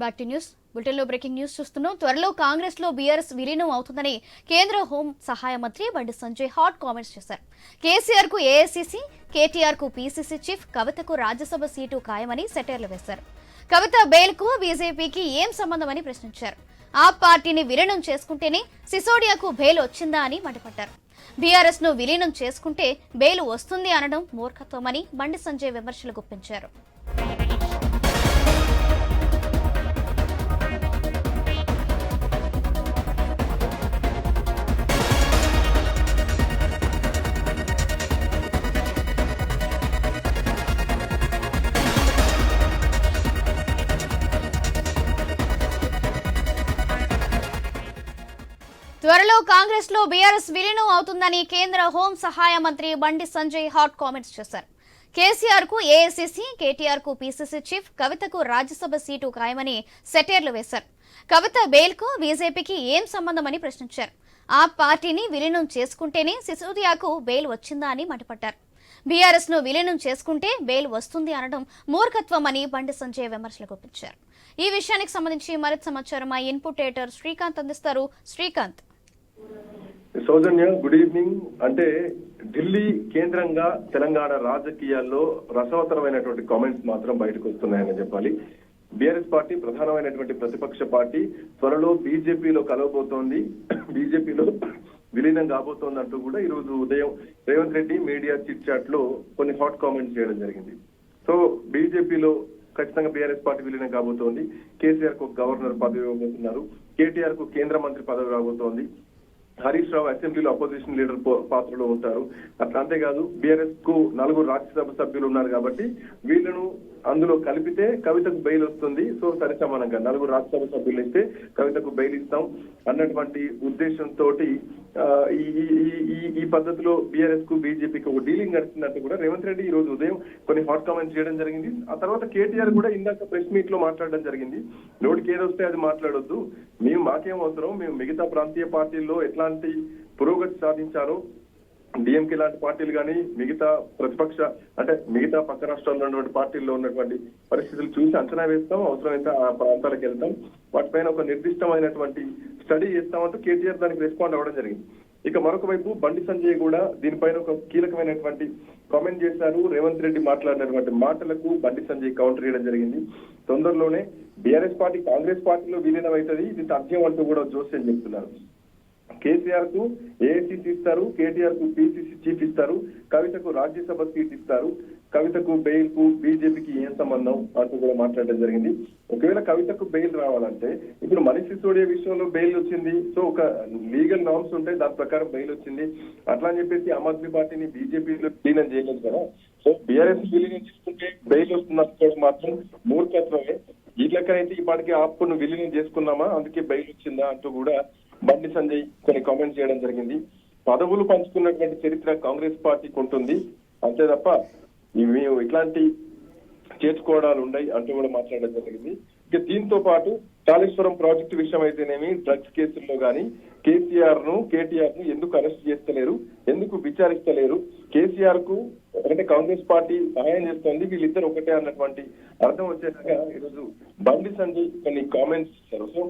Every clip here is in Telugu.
Back to news. బులెటిన్లో బ్రేకింగ్ న్యూస్ చూస్తున్నాం. త్వరలో కాంగ్రెస్లో బీఆర్ఎస్ విలీనం అవుతుందని కేంద్ర హోం సహాయ మంత్రి బండి సంజయ్ హాట్ కామెంట్స్ చేశారు. కేసీఆర్కు ఏఐసీసీ కేటీఆర్కు పీసీసీ చీఫ్ కవితకు రాజ్యసభ సీటు ఖాయమని సెటైర్లు వేశారు. కవిత బెయిల్కు బీజేపీకి ఏం సంబంధమని ప్రశ్నించారు. ఆ పార్టీని విలీనం చేసుకుంటేనే సిసోడియాకు బెయిల్ వచ్చిందా అని మండిపడ్డారు. బీఆర్ఎస్ను విలీనం చేసుకుంటే బెయిల్ వస్తుంది అనడం మూర్ఖత్వమని బండి సంజయ్ విమర్శలు గుప్పించారు. త్వరలో కాంగ్రెస్లో బీఆర్ఎస్ విలీనం అవుతుందని కేంద్ర హోం సహాయ మంత్రి బండి సంజయ్ హాట్ కామెంట్స్ చేశారు. కేసీఆర్కు ఏఐసిసి కేటీఆర్కు పీసీసీ చీఫ్ కవితకు రాజ్యసభ సీటు ఖాయమని సెటైర్లు వేశారు. కవిత బెయిల్కు బీజేపీకి ఏం సంబంధమని ప్రశ్నించారు. ఆ పార్టీని విలీనం చేసుకుంటేనే సిసోదియాకు బెయిల్ వచ్చిందా అని మండిపడ్డారు. బీఆర్ఎస్ను విలీనం చేసుకుంటే బెయిల్ వస్తుంది అనడం మూర్ఖత్వం అని బండి సంజయ్ విమర్శలు గుప్పించారు ఈ విషయానికి సంబంధించి మరింత సమాచారం మా ఇన్పుట్ ఎడిటర్ శ్రీకాంత్ అందిస్తారు. శ్రీకాంత్. Soujanya good evening. అంటే ఢిల్లీ కేంద్రంగా తెలంగాణ రాజకీయాల్లో రసవతరమైనటువంటి కామెంట్స్ మాత్రం బయటకు వస్తున్నాయని చెప్పాలి. బీఆర్ఎస్ పార్టీ ప్రధానమైనటువంటి ప్రతిపక్ష పార్టీ. త్వరలో బీజేపీలో కలవబోతోంది. బీజేపీలో విలీనం కాబోతోంది అంటూ కూడా ఈ రోజు ఉదయం రేవంత్ రెడ్డి మీడియా చిట్ చాట్లో కొన్ని హాట్ కామెంట్స్ చేయడం జరిగింది. సో బీజేపీలో ఖచ్చితంగా బీఆర్ఎస్ పార్టీ విలీనం కాబోతోంది. కేసీఆర్కు గవర్నర్ పదవి ఇవ్వబోతున్నారు. కేటీఆర్కు కేంద్ర మంత్రి పదవి రాబోతోంది. హరీష్ రావు అసెంబ్లీలో అపోజిషన్ లీడర్ పాత్రలో ఉంటారు. అట్లా అంతేకాదు బీఆర్ఎస్కు నలుగురు రాజ్యసభ సభ్యులు ఉన్నారు కాబట్టి వీళ్ళను అందులో కలిపితే కవితకు బెయిల్ వస్తుంది. సో సరిసమానంగా నలుగురు రాజ్యసభ సభ్యులు అయితే కవితకు బెయిల్ ఇస్తాం. అన్నటువంటి ఉద్దేశంతో ఈ ఈ- ఈ- పద్ధతిలో బీఆర్ఎస్కు బీజేపీకి ఒక డీలింగ్ నడిచిందంటూ కూడా రేవంత్ రెడ్డి ఈ రోజు ఉదయం కొన్ని హాట్ కామెంట్స్ చేయడం జరిగింది. ఆ తర్వాత కేటీఆర్ కూడా ఇందాక ప్రెస్ మీట్లో మాట్లాడడం జరిగింది. నోటికి ఏదొస్తే అది మాట్లాడొద్దు. మేము మాకేం అవసరం? మేము మిగతా ప్రాంతీయ పార్టీల్లో ఎట్లాంటి పురోగతి సాధించారో డిఎంకే లాంటి పార్టీలు కానీ మిగతా ప్రతిపక్ష అంటే మిగతా పక్క రాష్ట్రాల్లో ఉన్నటువంటి పార్టీల్లో ఉన్నటువంటి పరిస్థితులు చూసి అంచనా వేస్తాం అవసరమైతే ఆ ప్రాంతాలకు వెళ్తాం. వాటిపైన ఒక నిర్దిష్టమైనటువంటి స్టడీ చేస్తామంటూ కేటీఆర్ దానికి రెస్పాండ్ అవ్వడం జరిగింది. ఇక మరొక వైపు బండి సంజయ్ కూడా దీనిపైన ఒక కీలకమైనటువంటి కామెంట్ చేశారు. రేవంత్ రెడ్డి మాట్లాడినటువంటి మాటలకు బండి సంజయ్ కౌంటర్ చేయడం జరిగింది. తొందరలోనే బీఆర్ఎస్ పార్టీ కాంగ్రెస్ పార్టీలో విలీనం అవుతుంది ఇది తథ్యం అంటూ కూడా జోస్యం చెప్తున్నారు. కేసీఆర్కు ఏఐసీసీ ఇస్తారు కేటీఆర్కు పిసిసి చీఫ్ ఇస్తారు కవితకు రాజ్యసభ సీట్ ఇస్తారు కవితకు బెయిల్కు బీజేపీకి ఏం సంబంధం అంటూ కూడా మాట్లాడడం జరిగింది. ఒకవేళ కవితకు బెయిల్ రావాలంటే ఇప్పుడు మనిషి సిసోడియా విషయంలో బెయిల్ వచ్చింది. సో ఒక లీగల్ నామ్స్ ఉంటాయి దాని ప్రకారం బెయిల్ వచ్చింది. అట్లా అని చెప్పేసి ఆమ్ ఆద్మీ పార్టీని బీజేపీలో విలీనం చేయలేదు కదా. సో బీఆర్ఎస్ విలీనం చేసుకుంటే బెయిల్ వస్తుంది మాత్రం మూర్ఖత్వమే. ఈ లెక్కనైతే ఈ పాటికి ఆపును విలీనం చేసుకున్నామా? అందుకే బయలు వచ్చిందా అంటూ కూడా బండి సంజయ్ కొన్ని కామెంట్స్ చేయడం జరిగింది. పదవులు పంచుకున్నటువంటి చరిత్ర కాంగ్రెస్ పార్టీకి ఉంటుంది. అంతే తప్ప మేము ఇట్లాంటి చేర్చుకోవడాలు ఉన్నాయి అంటూ కూడా మాట్లాడడం జరిగింది. ఇక దీంతో పాటు కాళేశ్వరం ప్రాజెక్టు విషయం అయితేనేమి డ్రగ్స్ కేసుల్లో కానీ కేసీఆర్ను కేటీఆర్ను ఎందుకు అరెస్ట్ చేస్తలేరు? ఎందుకు విచారిస్తలేరు? కేసీఆర్కు ఎందుకంటే కాంగ్రెస్ పార్టీ సహాయం చేస్తోంది వీళ్ళిద్దరు ఒకటే అన్నటువంటి అర్థం వచ్చేలాగా ఈరోజు బండి సంజయ్ కొన్ని కామెంట్స్ ఇచ్చారు సో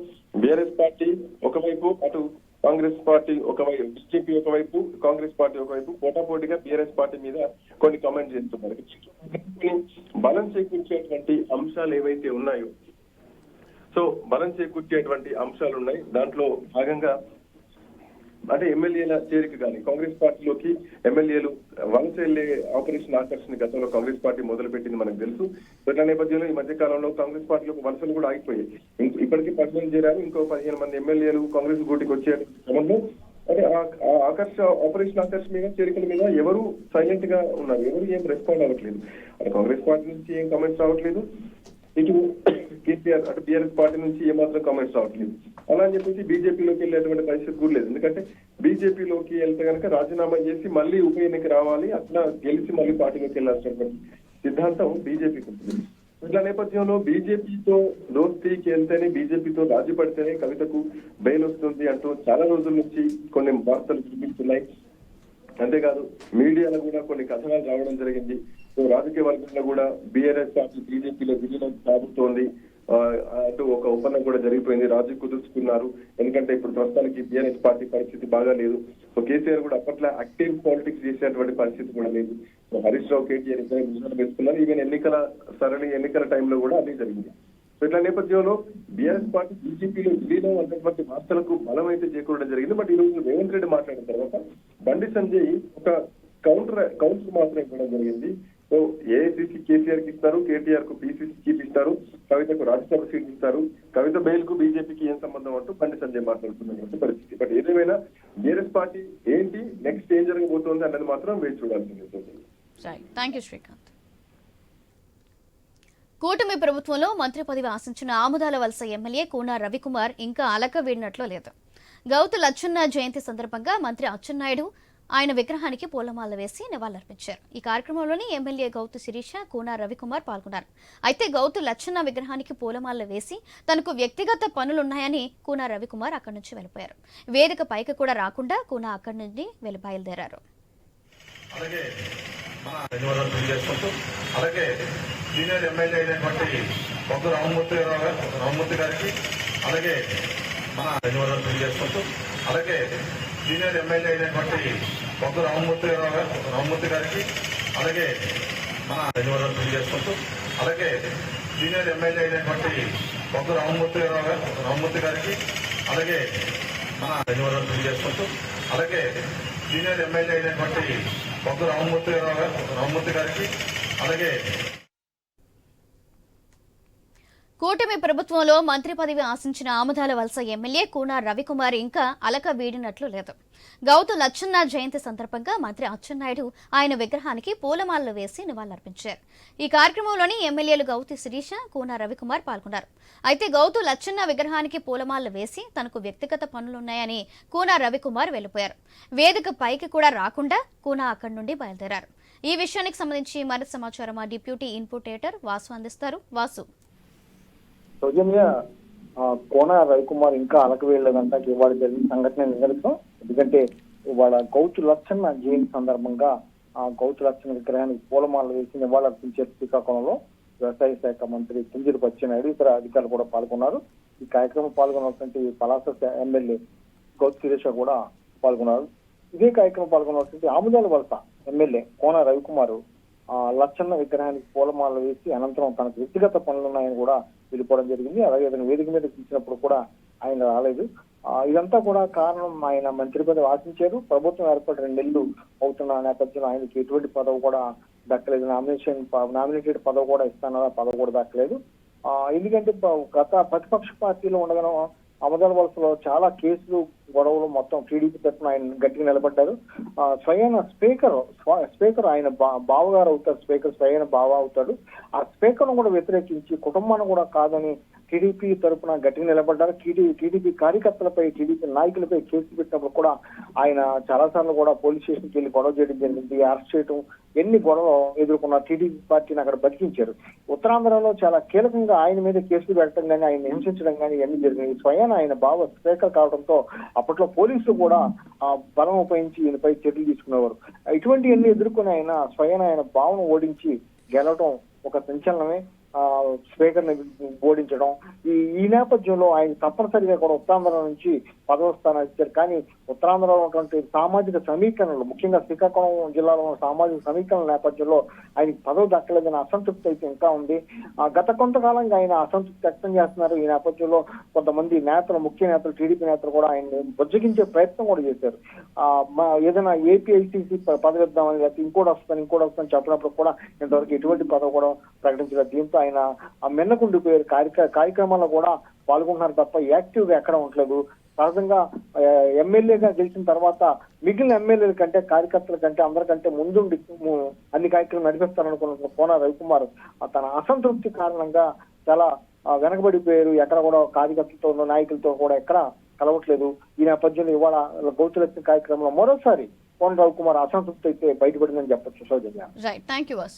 బీఆర్ఎస్ పార్టీ ఒకవైపు అటు కాంగ్రెస్ పార్టీ ఒకవైపు బీజేపీ ఒకవైపు కాంగ్రెస్ పార్టీ ఒకవైపు పోటాపోటీగా బీఆర్ఎస్ పార్టీ మీద కొన్ని కామెంట్స్ చేస్తున్నారు. కొన్ని బలం చేకూర్చేటువంటి అంశాలు ఏవైతే ఉన్నాయో సో బలం చేకూర్చేటువంటి అంశాలు ఉన్నాయి. దాంట్లో భాగంగా అంటే ఎమ్మెల్యేల చేరిక కానీ కాంగ్రెస్ పార్టీలోకి ఎమ్మెల్యేలు వలస వెళ్ళే ఆపరేషన్ ఆకర్షణ గతంలో కాంగ్రెస్ పార్టీ మొదలుపెట్టింది మనకు తెలుసు. ఇట్లా నేపథ్యంలో ఈ మధ్య కాలంలో కాంగ్రెస్ పార్టీలో వలసలు కూడా ఆగిపోయాయి. ఇప్పటికీ పదిహేను చేరారు. ఇంకో పదిహేను మంది ఎమ్మెల్యేలు కాంగ్రెస్ గూటికి వచ్చే క్రమంలో. అంటే ఆ- ఆ ఆకర్ష ఆపరేషన్ ఆకర్ష మీద చేరికల మీద ఎవరు సైలెంట్గా ఉన్నారు. ఎవరు ఏం రెస్పాండ్ అవ్వట్లేదు. అంటే కాంగ్రెస్ పార్టీ నుంచి ఏం కమెంట్స్ రావట్లేదు. ఇటు కేసీఆర్ అంటే బీఆర్ఎస్ పార్టీ నుంచి ఏమాత్రం కామెంట్స్ రావట్లేదు. అలా అని చెప్పేసి బీజేపీలోకి వెళ్ళేటువంటి పరిస్థితి కూడా లేదు. ఎందుకంటే బీజేపీలోకి వెళ్తే కనుక రాజీనామా చేసి మళ్ళీ ఉప ఎన్నిక రావాలి అట్లా గెలిచి మళ్ళీ పార్టీలోకి వెళ్ళాల్సినటువంటి సిద్ధాంతం బీజేపీకి ఉంటుంది. ఇట్లా నేపథ్యంలో బీజేపీతో దోస్తీకి వెళ్తేనే బీజేపీతో రాజీ పడితేనే కవితకు బెయిల్ వస్తుంది అంటూ చాలా రోజుల నుంచి కొన్ని వార్తలు వినిపిస్తున్నాయి అంతేకాదు మీడియాలో కూడా కొన్ని కథనాలు రావడం జరిగింది. సో రాజకీయ వర్గంలో కూడా బీఆర్ఎస్ పార్టీ బీజేపీలో విలీనం సాగుతోంది అటు ఒక ఒప్పందం కూడా జరిగిపోయింది. రాజీ కుదుర్చుకున్నారు. ఎందుకంటే ఇప్పుడు ప్రస్తుతానికి బీఆర్ఎస్ పార్టీ పరిస్థితి బాగా లేదు. సో కేసీఆర్ కూడా అప్పట్లో యాక్టివ్ పాలిటిక్స్ చేసేటువంటి పరిస్థితి కూడా లేదు. సో హరీష్ రావు కేటీఆర్ ఇద్దరు విజయాలు వేసుకున్నారు ఈవెన్ ఎన్నికల సరళి ఎన్నికల టైంలో కూడా అదే జరిగింది. సో ఇట్లా నేపథ్యంలో బీఆర్ఎస్ పార్టీ బీజేపీలో విలీనం ఉన్నటువంటి వార్తలకు బలం అయితే చేకూరడం జరిగింది. బట్ ఈ రోజు రేవంత్ రెడ్డి మాట్లాడిన తర్వాత బండి సంజయ్ ఒక కౌంటర్ కౌంటర్ మాత్రం ఇవ్వడం జరిగింది. సో ఏఐసిసి కేసీఆర్కి ఇస్తారు కేటీఆర్కు పిసిసి చీఫ్ ఇస్తారు కవితకు రాజ్యసభ సీట్ ఇస్తారు. కవిత బెయిల్కు బీజేపీకి ఏం సంబంధం అంటూ బండి సంజయ్ మాట్లాడుతున్నటువంటి పరిస్థితి. బట్ ఏదేమైనా బీఆర్ఎస్ పార్టీ ఏంటి నెక్స్ట్ ఏం జరగబోతోంది అన్నది మాత్రం వేచి చూడాల్సింది. థ్యాంక్ యూ శ్రీకాంత్ కూటమి ప్రభుత్వంలో మంత్రి పదవి ఆశించిన ఆముదాల వలస ఎమ్మెల్యే కూనా రవికుమార్ ఇంకా అలక వీడినట్లు లేదు. గౌతు లచ్చున్న జయంతి సందర్భంగా మంత్రి అచ్చెన్నాయుడు ఆయన విగ్రహానికి పూలమాల వేసి నివాళులర్పించారు. ఈ కార్యక్రమంలోని ఎమ్మెల్యే గౌతు శిరీష కూనా రవికుమార్ పాల్గొన్నారు. అయితే గౌతు లచ్చన్న విగ్రహానికి పూలమాల వేసి తనకు వ్యక్తిగత పనులున్నాయని కూనా రవికుమార్ అక్కడి నుంచి వెళ్ళిపోయారు. వేదిక పైకి కూడా రాకుండా కూనా అక్కడి నుండి వెళ్ళి బయలుదేరారు. అలాగే మన ధన్యవాదాలు తెలియజేసుకుంటూ అలాగే సీనియర్ ఎమ్మెల్యే అయినటువంటి బొగ్గు రామమూర్తి గారు రామమూర్తి గారికి అలాగే మన ధన్యవాదాలు తెలియజేసుకుంటూ అలాగే సీనియర్ ఎమ్మెల్యే అయినటువంటి బొగ్గు రామమూర్తి గారు రామమూర్తి గారికి అలాగే మన ధన్యవాదాలు తెలియజేసుకుంటూ అలాగే సీనియర్ ఎమ్మెల్యే అయినటువంటి బొగ్గు రామమూర్తి గారు రామమూర్తి గారికి అలాగే మన ధన్యవాదాలు తెలియజేసుకుంటూ అలాగే సీనియర్ ఎమ్మెల్యే అయినటువంటి బొగ్గు రామమూర్తి గారు రామమూర్తి గారికి అలాగే కూటమి ప్రభుత్వంలో మంత్రి పదవి ఆశించిన ఆముదాల వలస ఎమ్మెల్యే కూనా రవికుమార్ ఇంకా అలక వీడినట్లు లేదు. గౌతు లచ్చన్న జయంతి సందర్భంగా మంత్రి అచ్చెన్నాయుడు ఆయన విగ్రహానికి పూలమాలలు వేసి నివాళులర్పించారు. ఈ కార్యక్రమంలోని ఎమ్మెల్యేలు గౌతి శిరీష కూనా రవికుమార్ పాల్గొన్నారు. అయితే గౌతు లచ్చన్న విగ్రహానికి పూలమాలలు వేసి తనకు వ్యక్తిగత పనులున్నాయని కూనా రవికుమార్ వెళ్ళిపోయారు వేదిక పైకి కూడా రాకుండా కూనా అక్కడి నుండి బయలుదేరారు. ఈ విషయానికి సంబంధించి మరింత సమాచారం మా డిప్యూటీ ఇన్పుటేటర్ వాసు అందిస్తారు. వాసు. సౌజన్య కోన రవికుమార్ ఇంకా అలకు వేయలేదంట. ఇవాళ జరిగిన సంఘటన నిజం ఎందుకంటే ఇవాళ గౌతు లక్షణ జయంతి సందర్భంగా ఆ గౌతు లక్షణ విగ్రహానికి పూలమాల వేసి నివాళులర్పించారు శ్రీకాకుళంలో. వ్యవసాయ శాఖ మంత్రి కుంజూరు పచ్చినాయుడు ఇతర అధికారులు కూడా పాల్గొన్నారు. ఈ కార్యక్రమం పాల్గొన్నటువంటి పలాస ఎమ్మెల్యే గౌతు సురేష కూడా పాల్గొన్నారు. ఇదే కార్యక్రమం పాల్గొన్నటువంటి ఆముదాల వలస ఎమ్మెల్యే కోన రవికుమారు ఆ లచ్చన్న విగ్రహానికి పూలమాల వేసి అనంతరం తనకు వ్యక్తిగత పనులున్నాయని కూడా వెళ్ళిపోవడం జరిగింది. అలాగే అతను వేదిక మీద పిలిచినప్పుడు కూడా ఆయన రాలేదు. ఇదంతా కూడా కారణం ఆయన మంత్రి పదవి ఆశించారు. ప్రభుత్వం ఏర్పడి రెండు నెలలు అవుతున్న నేపథ్యంలో ఆయనకి ఎటువంటి పదవి కూడా దక్కలేదు. నామినేషన్ నామినేటెడ్ పదవి కూడా ఇస్తానరా పదవి కూడా దక్కలేదు. ఎందుకంటే గత ప్రతిపక్ష పార్టీలో ఉండగానే అమదాల వలసలో చాలా కేసులు గొడవలు మొత్తం టీడీపీ తరఫున ఆయన గట్టిగా నిలబడ్డారు. స్వయాన స్పీకర్ స్వ- స్పీకర్ ఆయన బా- బావగారు అవుతారు స్పీకర్ స్వయాన బావ అవుతాడు. ఆ స్పీకర్ కూడా వ్యతిరేకించి కుటుంబాన్ని కూడా కాదని టీడీపీ తరఫున గట్టిగా నిలబడ్డారు. టీడీ- టీడీపీ కార్యకర్తలపై టీడీపీ నాయకులపై కేసు పెట్టినప్పుడు కూడా ఆయన చాలా సార్లు కూడా పోలీస్ స్టేషన్కి వెళ్ళి గొడవ చేయడం జరిగింది అరెస్ట్ చేయడం ఎన్ని గొడవ ఎదుర్కొన్న టీడీపీ పార్టీని అక్కడ బతికించారు. ఉత్తరాంధ్రలో చాలా కీలకంగా ఆయన మీద కేసులు పెట్టడం కానీ ఆయన హింసించడం కానీ ఇవన్నీ జరిగినాయి. స్వయాన ఆయన బావ స్పీకర్ కావడంతో అప్పట్లో పోలీసులు కూడా ఆ బలం ఉపయోగించి ఈయనపై చర్యలు తీసుకునేవారు. ఇటువంటివన్నీ ఎదుర్కొని ఆయన స్వయం ఆయన భావన ఓడించి గెలవటం ఒక సంచలనమే. ఆ స్పీకర్ని ఓడించడం. ఈ ఈ నేపథ్యంలో ఆయన తప్పనిసరిగా కూడా ఉత్తరాంధ్ర నుంచి పదవ స్థానం ఇచ్చారు కానీ ఉత్తరాంధ్రలో ఉన్నటువంటి సామాజిక సమీకరణలు ముఖ్యంగా శ్రీకాకుళం జిల్లాలో ఉన్న సామాజిక సమీకరణ నేపథ్యంలో ఆయనకి పదవి దక్కలేదనే అసంతృప్తి అయితే ఇంకా ఉంది. గత కొంతకాలంగా ఆయన అసంతృప్తి వ్యక్తం చేస్తున్నారు. ఈ నేపథ్యంలో కొంతమంది నేతలు ముఖ్య నేతలు టీడీపీ నేతలు కూడా ఆయన బుజ్జగించే ప్రయత్నం కూడా చేశారు. ఏదైనా ఏపీఐసీసీ పదవి ఇద్దామని లేకపోతే ఇంకోటి వస్తాను ఇంకోటి వస్తాను చెప్పినప్పుడు కూడా ఇంతవరకు ఎటువంటి పదవి కూడా ప్రకటించలేదు. దీంతో ఆయన ఆయన మిన్నకుండిపోయారు కార్యక్ర కార్యక్రమాల్లో కూడా పాల్గొంటున్నారు తప్ప యాక్టివ్గా ఎక్కడ ఉండలేదు సహజంగా ఎమ్మెల్యేగా గెలిచిన తర్వాత మిగిలిన ఎమ్మెల్యేల కంటే కార్యకర్తల కంటే అందరికంటే ముందుండి అన్ని కార్యక్రమాలు నడిపిస్తారనుకున్న కోన రవికుమార్ తన అసంతృప్తి కారణంగా చాలా వెనకబడిపోయారు. ఎక్కడ కూడా కార్యకర్తలతో నాయకులతో కూడా ఎక్కడ కలవట్లేదు. ఈ నేపథ్యంలో ఇవాళ గౌతులక్ష్మి కార్యక్రమంలో మరోసారి కోన రవికుమార్ అసంతృప్తి అయితే బయటపడిందని చెప్పచ్చు. సౌజన్య. Thank you